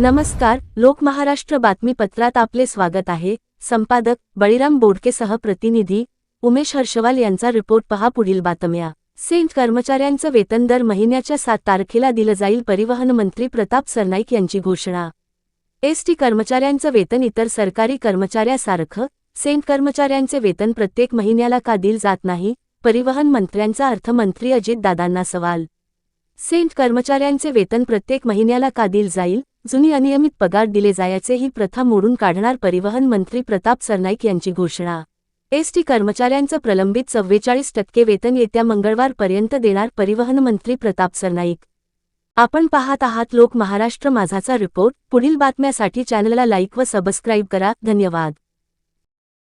नमस्कार लोक महाराष्ट्र बातमीपत्रात आपले स्वागत आहे. संपादक बळीराम बोडकेसह प्रतिनिधी उमेश हर्षवाल यांचा रिपोर्ट पहा पुढील बातम्या. सेंट कर्मचाऱ्यांचं वेतन दर महिन्याच्या सात तारखेला दिलं जाईल परिवहन मंत्री प्रताप सरनाईक यांची घोषणा. एसटी कर्मचाऱ्यांचं वेतन इतर सरकारी कर्मचाऱ्यासारखं सेंट कर्मचाऱ्यांचे वेतन प्रत्येक महिन्याला का दिल जात नाही परिवहन मंत्र्यांचा अर्थमंत्री अजितदादांना सवाल. सेंट कर्मचाऱ्यांचे वेतन प्रत्येक महिन्याला का दिल जाईल जुनी अनियमित पगार दिले जायाचे ही प्रथा मोडून काढणार परिवहन मंत्री प्रताप सरनाईक यांची घोषणा. एसटी कर्मचाऱ्यांचं प्रलंबित चव्वेचाळीस टक्के वेतन येत्या मंगळवारपर्यंत देणार परिवहन मंत्री प्रताप सरनाईक. आपण पाहत आहात लोक महाराष्ट्र माझाचा रिपोर्ट. पुढील बातम्यासाठी चॅनलला लाईक व सबस्क्राईब करा. धन्यवाद.